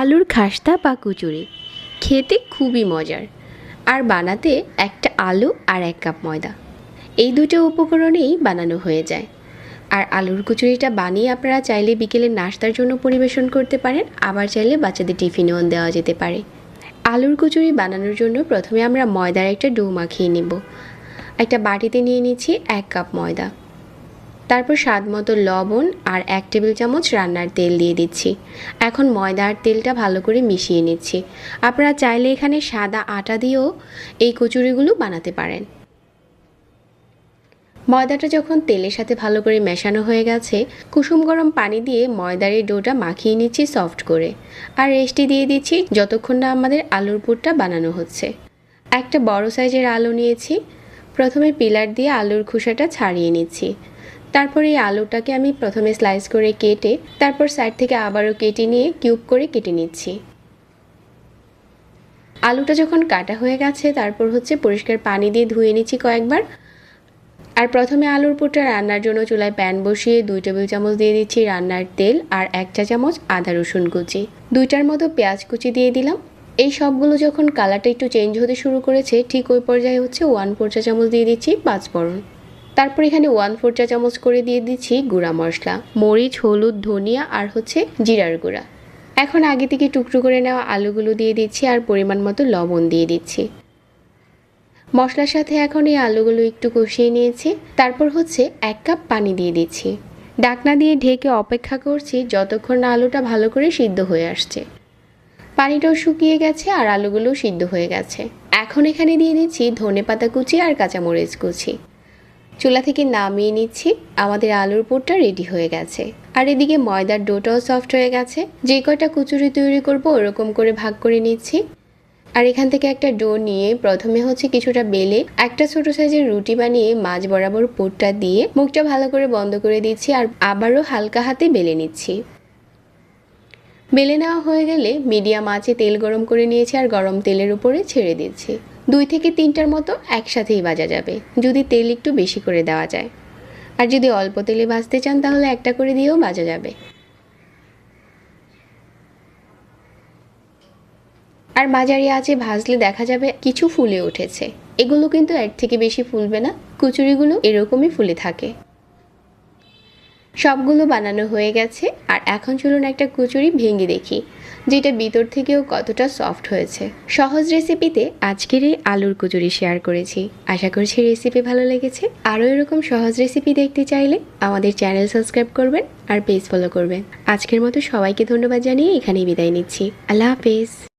আলুর খাস্তা বা কুচুরি। খেতে খুবই মজার। আর বানাতে একটা আলু আর এক কাপ ময়দা। এই দুটো উপকরণেই বানানো হয়ে যায়। আর আলুর কুচুরিটা বানিয়ে আপনারা চাইলে বিকেলে নাস্তার জন্য পরিবেশন করতে পারেন, আবার চাইলে বাচ্চাদের টিফিনেও দেওয়া যেতে পারে। আলুর কুচুরি বানানোর জন্য প্রথমে আমরা ময়দার একটা ডো মাখিয়ে নেব। একটা বাটিতে নিয়ে নিচ্ছি এক কাপ ময়দা। তারপর স্বাদ মতো লবণ আর এক টেবিল চামচ রান্নার তেল দিয়ে দিচ্ছি। এখন ময়দা আর তেলটা ভালো করে মিশিয়ে নিচ্ছি। আপনারা চাইলে এখানে সাদা আটা দিয়েও এই কচুরিগুলো বানাতে পারেন। ময়দাটা যখন তেলের সাথে ভালো করে মেশানো হয়ে গেছে, কুসুম গরম পানি দিয়ে ময়দার এই ডোটা মাখিয়ে নিচ্ছি সফট করে। আর রেস্টি দিয়ে দিচ্ছি যতক্ষণ না আমাদের আলুর পুরটা বানানো হচ্ছে। একটা বড় সাইজের আলু নিয়েছি। প্রথমে পিলার দিয়ে আলুর খোসাটা ছাড়িয়ে নিচ্ছি। তারপর এই আলুটাকে আমি প্রথমে স্লাইস করে কেটে তারপর সাইড থেকে আবারও কেটে নিয়ে কিউব করে কেটে নিচ্ছি। আলুটা যখন কাটা হয়ে গেছে, তারপর হচ্ছে পরিষ্কার পানি দিয়ে ধুয়ে নিচ্ছি কয়েকবার। আর প্রথমে আলুর পুরটা রান্নার জন্য চুলায় প্যান বসিয়ে দুই টেবিল চামচ দিয়ে দিচ্ছি রান্নার তেল আর এক চা চামচ আদা রসুন কুচি। দুইটার মতো পেঁয়াজ কুচি দিয়ে দিলাম। এই সবগুলো যখন কালারটা একটু চেঞ্জ হতে শুরু করেছে, ঠিক ওই পর্যায়ে হচ্ছে ওয়ান ফোর চা চামচ দিয়ে দিচ্ছি পাঁচ পাঁচফোড়ন। তারপর এখানে ওয়ান ফোর চা চামচ করে দিয়ে দিচ্ছি গুঁড়া মশলা। মরিচ, হলুদ, ধনিয়া আর হচ্ছে জিরার গুঁড়া। এখন আগে থেকে টুকরো করে নেওয়া আলুগুলো দিয়ে দিচ্ছি আর পরিমাণ মতো লবণ দিয়ে দিচ্ছি। মশলার সাথে এখন এই আলুগুলো একটু কষিয়ে নিয়েছি। তারপর হচ্ছে এক কাপ পানি দিয়ে দিচ্ছি। ডাকনা দিয়ে ঢেকে অপেক্ষা করছি যতক্ষণ না আলুটা ভালো করে সিদ্ধ হয়ে আসছে। পানিটাও শুকিয়ে গেছে আর আলুগুলোও সিদ্ধ হয়ে গেছে। এখন এখানে দিয়ে দিচ্ছি ধনে পাতা কুচি আর কাঁচামরিচ কুচি। চুলা থেকে নামিয়ে নিচ্ছি। আমাদের আলুর পুরটা রেডি হয়ে গেছে। আর এদিকে ময়দার ডোটাও সফট হয়ে গেছে। যে কয়টা কুচুরি তৈরি করব ওরকম করে ভাগ করে নিচ্ছি। আর এখান থেকে একটা ডো নিয়ে প্রথমে হচ্ছে কিছুটা বেলে একটা ছোট সাইজের রুটি বানিয়ে মাছ বরাবর পুরটা দিয়ে মুখটা ভালো করে বন্ধ করে দিচ্ছি আর আবারও হালকা হাতে বেলে নিচ্ছি। বেলে নেওয়া হয়ে গেলে মিডিয়াম আঁচে তেল গরম করে নিয়েছি আর গরম তেলের উপরে ছেড়ে দিচ্ছি। দুই থেকে তিনটার মতো একসাথেই ভাজা যাবে, যদি তেল একটু বেশি করে দেওয়া যায়। আর যদি অল্প তেলে ভাজতে চান, তাহলে একটা করে দিয়েও ভাজা যাবে। আর বাজারে আছে ভাজলে দেখা যাবে কিছু ফুলে উঠেছে। এগুলো কিন্তু এর থেকে বেশি ফুলবে না, কুচুরিগুলো এরকমই ফুলে থাকে। সবগুলো বানানো হয়ে গেছে, আর এখন চলুন একটা কুচুরি ভেঙে দেখি। যেটা ভিতর থেকেও কতটা সফট হয়েছে। সহজ রেসিপিতে আজকের এই আলুর কুচুরি শেয়ার করেছি। আশা করছি রেসিপি ভালো লেগেছে। আরও এরকম সহজ রেসিপি দেখতে চাইলে আমাদের চ্যানেল সাবস্ক্রাইব করবেন আর পেজ ফলো করবেন। আজকের মতো সবাইকে ধন্যবাদ জানিয়ে এখানেই বিদায় নিচ্ছি। আল্লাহ হাফেজ।